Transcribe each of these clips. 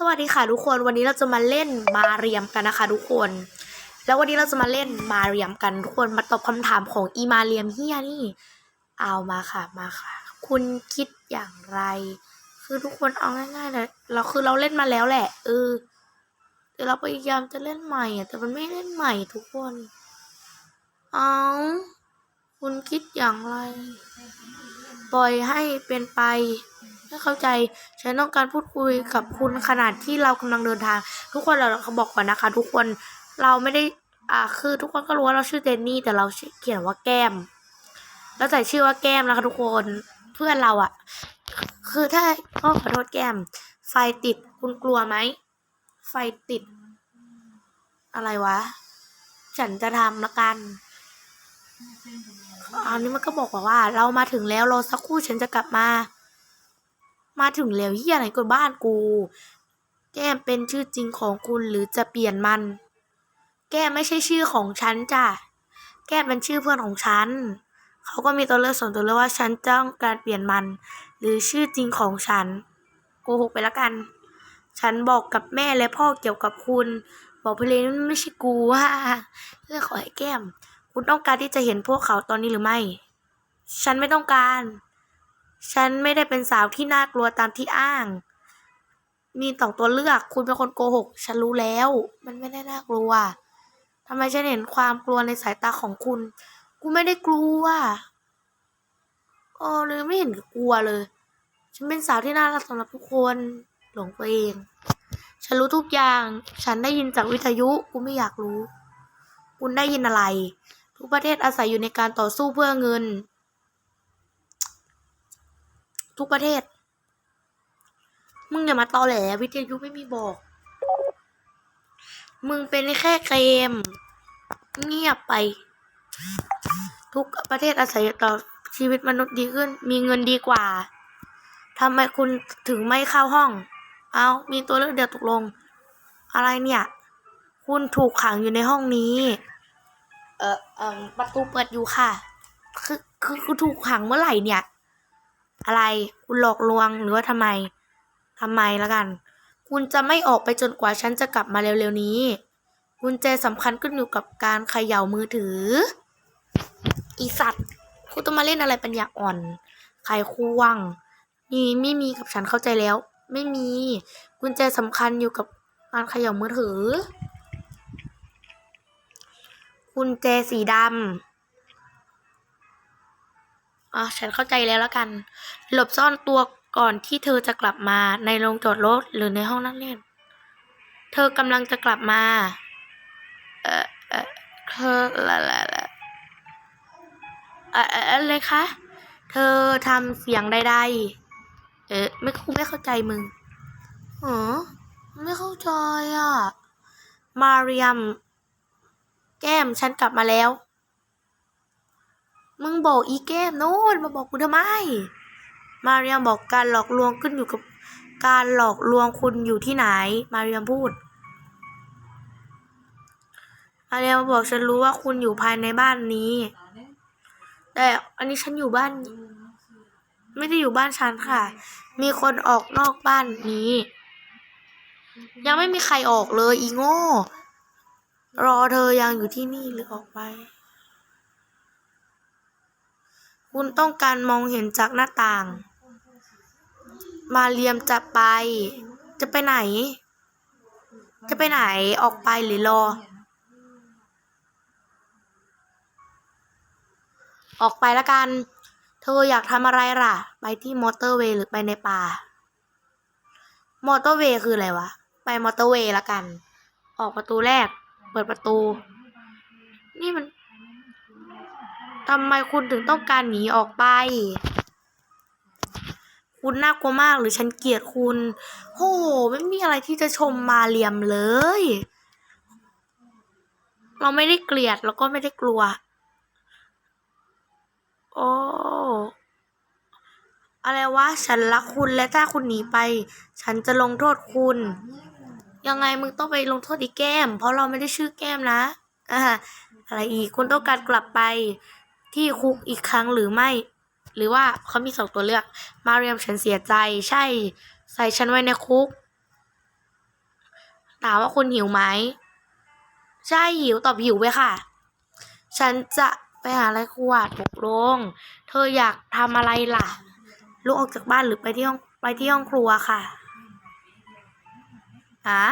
สวัสดีค่ะทุกคนวันนี้เราจะมาเล่นมาเรียมกันนะคะ ทุกคน แล้ววันนี้เราจะมาเล่นมาเรียมกันทุกคนมาตอบคำถามของอีมาเรียมเฮียนี่ เอามาค่ะมาค่ะ คุณคิดอย่างไร คือทุกคนเอาง่ายๆเลยเราคือเราเล่นมาแล้วแหละ เออแต่เราพยายามจะเล่นใหม่อะแต่มันไม่เล่นใหม่ทุกคน เอาคุณคิดอย่างไร ปล่อยให้เป็นไป ไม่เข้าใจ ฉันต้องการพูดคุยกับคุณขนาดที่เรากำลังเดินทาง ทุกคนเราเขาบอกก่อนนะคะ ทุกคนเราไม่ได้อ่าคือทุกคนก็รู้ว่าเราชื่อเจนนี่แต่เราเขียนว่าแก้มเราใส่ชื่อว่าแก้มนะคะทุกคนเพื่อนเราอะคือถ้าก็ขอโทษแก้ม ไฟติดคุณกลัวไหมไฟติด อะไรวะ ฉันจะทำละกันอันนี้มันก็บอกว่า เรามาถึงแล้วรอสักครู่ฉันจะกลับมา มาถึงแล้วเฮียอะไรก็บ้านกู แก้มเป็นชื่อจริงของคุณหรือจะเปลี่ยนมัน แก้มไม่ใช่ชื่อของฉันจ้ะ แก้มเป็นชื่อเพื่อนของฉัน เขาก็มีตัวเลือกส่วนตัวเลือกว่าฉันต้องการเปลี่ยนมัน หรือชื่อจริงของฉันโกหกไปแล้วกัน ฉันบอกกับแม่และพ่อเกี่ยวกับคุณ บอกไปเลยมันไม่ใช่กูว่าเพื่อขอให้แก้ม คุณต้องการที่จะเห็นพวกเขาตอนนี้หรือไม่ ฉันไม่ต้องการ ฉันไม่ได้เป็นสาวที่น่ากลัวตามที่อ้าง มีสองตัวเลือก คุณเป็นคนโกหก ฉันรู้แล้ว มันไม่ได้น่ากลัวทำไมฉันเห็นความกลัวในสายตาของคุณ กูไม่ได้กลัวเออเลยไม่เห็นกลัวเลย ฉันเป็นสาวที่น่ารักสำหรับทุกคนหลงตัวเอง ฉันรู้ทุกอย่าง ฉันได้ยินจากวิทยุ กูไม่อยากรู้ คุณได้ยินอะไร ทุกประเทศอาศัยอยู่ในการต่อสู้เพื่อเงิน ทุกประเทศ มึงอย่ามาตอแหลวิทยุไม่มีบอก มึงเป็นแค่เกม เงียบไป ทุกประเทศอาศัยต่อชีวิตมนุษย์ดีขึ้น มีเงินดีกว่าทำไมคุณถึงไม่เข้าห้อง เอามีตัวเลือกเดียวตกลง อะไรเนี่ย คุณถูกขังอยู่ในห้องนี้ เออเออประตูเปิดอยู่ค่ะ คือคือคือถูกขังเมื่อไหร่เนี่ย อะไร คุณหลอกลวงหรือว่าทำไมทำไมละกัน คุณจะไม่ออกไปจนกว่าฉันจะกลับมาเร็วๆนี้กุญแจสำคัญขึ้นอยู่กับการเขย่ามือถือ อีสัตว์คุณต้องมาเล่นอะไรปัญญาอ่อนไขควง นี่ไม่มีกับฉันเข้าใจแล้ว ไม่มีกุญแจสำคัญอยู่กับการเขย่ามือถือกุญแจสีดำ อะฉันเข้าใจแล้วแล้วกัน หลบซ่อนตัวก่อนที่เธอจะกลับมาในโรงจอดรถหรือในห้องนั่งเล่น เธอกำลังจะกลับมา เอ่อเอ่อเธอละละละเอ่อเอ่ออะไรคะ เธอทำเสียงใดๆ เอ๊ะไม่คงไม่เข้าใจมึงอ๋อไม่เข้าใจอะ มาเรียม แก้มฉันกลับมาแล้ว มึงบอกอีแก้มโน่นมาบอกกูทำไม มาเรียมบอกการหลอกลวงขึ้นอยู่กับ การหลอกลวงคุณอยู่ที่ไหน มาเรียมพูด มาเรียมบอกฉันรู้ว่าคุณอยู่ภายในบ้านนี้ แต่อันนี้ฉันอยู่บ้าน ไม่ได้อยู่บ้านฉันค่ะ มีคนออกนอกบ้านนี้ ยังไม่มีใครออกเลยอีโง่ รอเธอยังอยู่ที่นี่หรือออกไป คุณต้องการมองเห็นจากหน้าต่าง มาเรียมจะไป จะไปไหน จะไปไหนออกไปหรือรอ ออกไปละกัน เธออยากทำอะไรล่ะ ไปที่มอเตอร์เวย์หรือไปในป่า มอเตอร์เวย์คืออะไรวะ ไปมอเตอร์เวย์ละกัน ออกประตูแรก เปิดประตู นี่มัน ทำไมคุณถึงต้องการหนีออกไป คุณน่ากลัวมากหรือฉันเกลียดคุณโหไม่มีอะไรที่จะชมมาเรียมเลย เราไม่ได้เกลียดแล้วก็ไม่ได้กลัว โอ้อะไรวะ ฉันรักคุณและถ้าคุณหนีไป ฉันจะลงโทษคุณ ยังไงมึงต้องไปลงโทษอีแก้ม เพราะเราไม่ได้ชื่อแก้มนะอ่าอะไรอีกคุณต้องการกลับไป ที่คุกอีกครั้งหรือไม่ หรือว่าเขามีสองตัวเลือก มาเรียมฉันเสียใจ ใช่ ใส่ฉันไว้ในคุกถามว่าคุณหิวไหม ใช่หิวตอบหิวไปค่ะ ฉันจะไปหาอะไรครัวตกลง เธออยากทำอะไรล่ะ ลุกออกจากบ้านหรือไปที่ห้องไปที่ห้องครัวค่ะอะ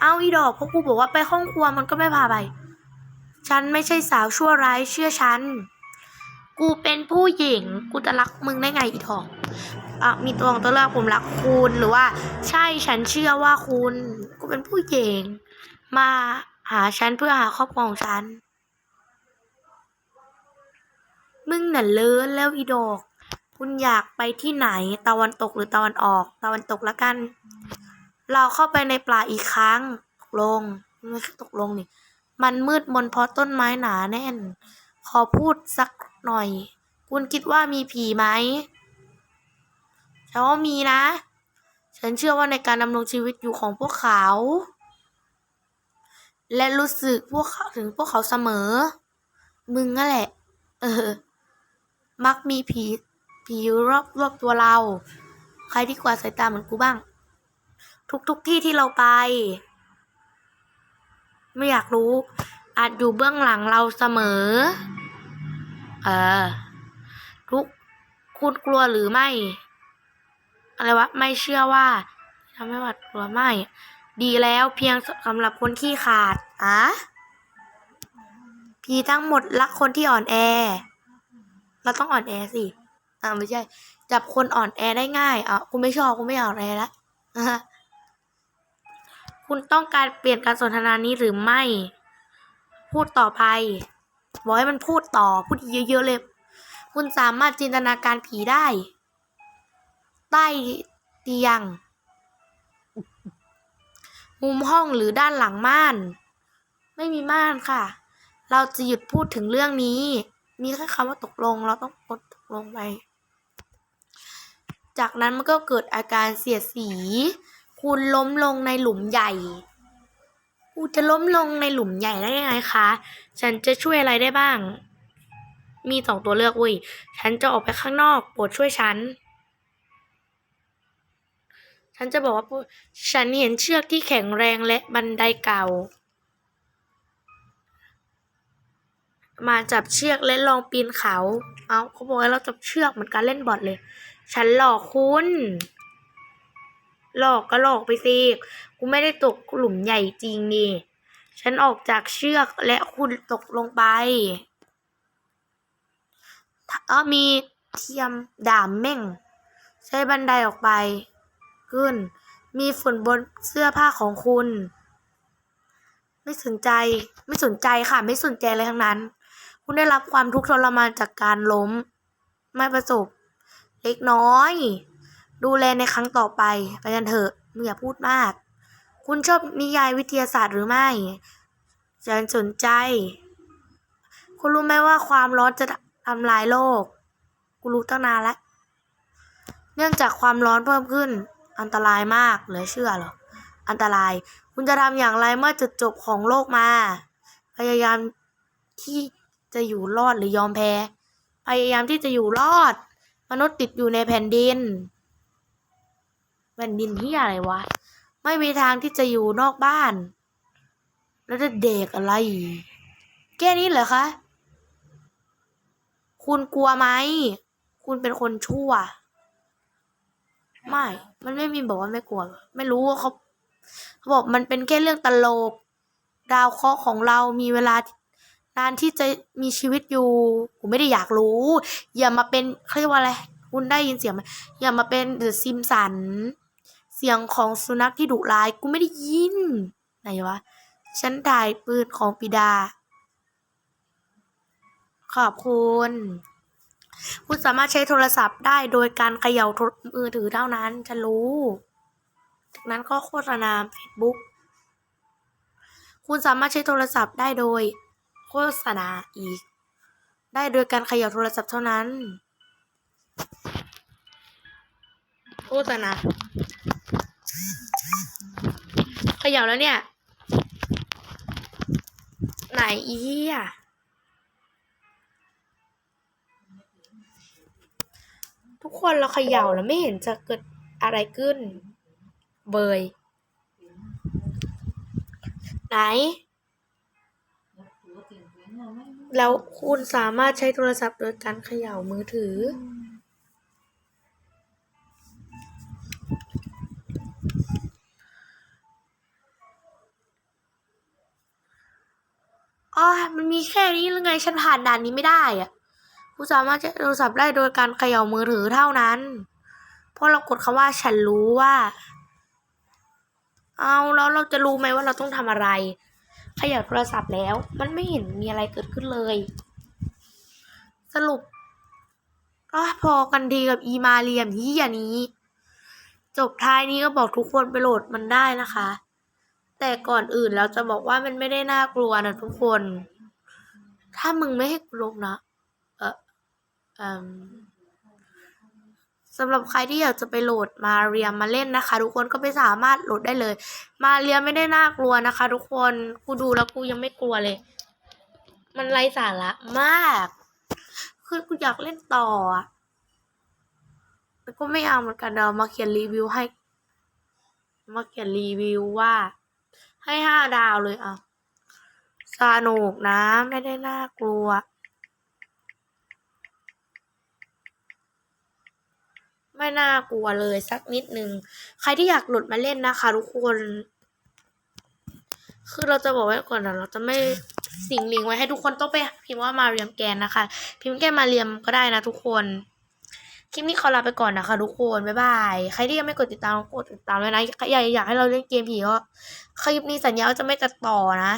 เอาอีดอกเพราะกูบอกว่าไปห้องครัวมันก็ไม่พาไป ฉันไม่ใช่สาวชั่วร้ายเชื่อฉัน กูเป็นผู้หญิง กูจะรักมึงได้ไงอีทองอะมีตัวของตัวเลือกผมรักคุณหรือว่า ใช่ฉันเชื่อว่าคุณ กูเป็นผู้หญิง มาหาฉันเพื่อหาครอบครองฉัน มึงน่ะเลินแล้วอีดอก คุณอยากไปที่ไหนตะวันตกหรือตะวันออก ตะวันตกละกัน เราเข้าไปในป่าอีกครั้ง ตกลงไม่ตกลงนี่ มันมืดมนเพราะต้นไม้หนาแน่น ขอพูดสักหน่อย คุณคิดว่ามีผีไหมฉันว่ามีนะ ฉันเชื่อว่าในการดำรงชีวิตอยู่ของพวกเขา และรู้สึกพวกเขาถึงพวกเขาเสมอ มึงนั่นแหละ เออ มักมีผีผีรอบรอบตัวเรา ใครที่กวาดสายตาเหมือนกูบ้าง ทุกทุกที่ที่เราไป ไม่อยากรู้ อาจอยู่เบื้องหลังเราเสมอ เออ ทุกคุณกลัวหรือไม่ อะไรวะ ไม่เชื่อว่าทำให้หวาดกลัวไม่ ดีแล้วเพียงสำหรับคนขี้ขาดอะพีทั้งหมดรักคนที่อ่อนแอ เราต้องอ่อนแอสิ อ่าไม่ใช่ จับคนอ่อนแอได้ง่ายอะกูไม่ชอบกูไม่อ่อนแอละอะ คุณต้องการเปลี่ยนการสนทนานี้หรือไม่ พูดต่อไปบอกให้มันพูดต่อ พูดเยอะๆเลย คุณสามารถจินตนาการผีได้ ใต้เตียง มุมห้องหรือด้านหลังม่าน ไม่มีม่านค่ะ เราจะหยุดพูดถึงเรื่องนี้ มีแค่คำว่าตกลง เราต้องกดตกลงไป จากนั้นมันก็เกิดอาการเสียดสี คุณล้มลงในหลุมใหญ่กูจะล้มลงในหลุมใหญ่ได้ยังไงคะ ฉันจะช่วยอะไรได้บ้าง มีสองตัวเลือกเว้ย ฉันจะออกไปข้างนอกโปรดช่วยฉัน ฉันจะบอกว่า ฉันเห็นเชือกที่แข็งแรงและบันไดเก่า มาจับเชือกและลองปีนเขา เอาเขาบอกให้เราจับเชือกเหมือนการเล่นบอร์ดเลย ฉันหลอกคุณ หลอกก็หลอกไปสิกูไม่ได้ตกหลุมใหญ่จริงนี่ ฉันออกจากเชือกและคุณตกลงไปถ้ามีเทียมด่ามเม่ง ใช้บันไดออกไป ขึ้น มีฝุ่นบนเสื้อผ้าของคุณ ไม่สนใจ ไม่สนใจค่ะ ไม่สนใจอะไรทั้งนั้น คุณได้รับความทุกข์ทรมานจากการล้ม ไม่ประสบ เล็กน้อย ดูแลในครั้งต่อไปไปกันเถอะมึงอย่าพูดมาก คุณชอบนิยายวิทยาศาสตร์หรือไม่ฉันสนใจ คุณรู้ไหมว่าความร้อนจะทำลายโลก กูรู้ตั้งนานแล้ว เนื่องจากความร้อนเพิ่มขึ้น อันตรายมากเหลือเชื่อหรอ อันตราย คุณจะทำอย่างไรเมื่อจุดจบของโลกมา พยายามที่จะอยู่รอดหรือยอมแพ้ พยายามที่จะอยู่รอด มนุษย์ติดอยู่ในแผ่นดิน แผ่นดินที่อะไรวะ ไม่มีทางที่จะอยู่นอกบ้าน แล้วจะเด็กอะไร แค่นี้เหรอคะ คุณกลัวไหม คุณเป็นคนชั่ว ไม่ มันไม่มีบอกว่าไม่กลัว ไม่รู้ว่าเขาเขาบอกมันเป็นแค่เรื่องตลก ดาวเคราะห์ของเรามีเวลานานที่จะมีชีวิตอยู่กูไม่ได้อยากรู้ อย่ามาเป็นเขาเรียกว่าอะไร คุณได้ยินเสียงไหมอย่ามาเป็นเดอะซิมสัน เสียงของสุนัขที่ดุร้ายกูไม่ได้ยิน ไหนวะ ฉันถ่ายปืนของปิดา ขอบคุณ คุณสามารถใช้โทรศัพท์ได้โดยการเขย่ามือถือเท่านั้น ฉันรู้ จากนั้นก็โฆษณา Facebook คุณสามารถใช้โทรศัพท์ได้โดย โฆษณาอีก ได้โดยการเขย่าโทรศัพท์เท่านั้น โฆษณา เขย่าแล้วเนี่ย ไหนอีอะทุกคนเราเขย่าแล้วไม่เห็นจะเกิดอะไรขึ้น เบย ไหน แล้วคุณสามารถใช้โทรศัพท์โดยการเขย่ามือถือ อ๋อมันมีแค่นี้หรือไง ฉันผ่านด่านนี้ไม่ได้อะกูสามารถใช้โทรศัพท์ได้โดยการเขย่ามือถือเท่านั้น เพราะเรากดคำว่าฉันรู้ว่า เอาแล้วเราจะรู้ไหมว่าเราต้องทำอะไรเขย่าโทรศัพท์แล้ว มันไม่เห็นมีอะไรเกิดขึ้นเลย สรุปก็พอกันดีกับอีมาเรียมเฮียนี้ จบท้ายนี้ก็บอกทุกคนไปโหลดมันได้นะคะ แต่ก่อนอื่นเราจะบอกว่ามันไม่ได้น่ากลัวนะทุกคน ถ้ามึงไม่ให้กูลงนะ เออเอมสำหรับใครที่อยากจะไปโหลดมาเรียมมาเล่นนะคะ ทุกคนก็ไปสามารถโหลดได้เลย มาเรียมไม่ได้น่ากลัวนะคะ ทุกคนกูดูแล้วกูยังไม่กลัวเลย มันไร้สาระมากคือกูอยากเล่นต่อแต่ก็ไม่เอาเหมือนกันเดี๋ยวมาเขียนรีวิวให้ มาเขียนรีวิวว่า ให้ห้าดาวเลยอะสนุกนะ ไม่ได้น่ากลัว ไม่น่ากลัวเลยสักนิดนึง ใครที่อยากหลุดมาเล่นนะคะทุกคน คือเราจะบอกไว้ก่อนนะเราจะไม่สิงลิงไว้ให้ทุกคนต้องไปพิมพ์ว่ามาเรียมแกนนะคะ พิมพ์แกนมาเรียมก็ได้นะทุกคนคลิปนี้ขอลาไปก่อนนะคะทุกคน บ๊ายบาย ใครที่ยังไม่กดติดตามกดติดตามเลยนะ อยากอยากให้เราเล่นเกมผีก็ คลิปนี้สัญญาว่าจะไม่ตัดต่อนะ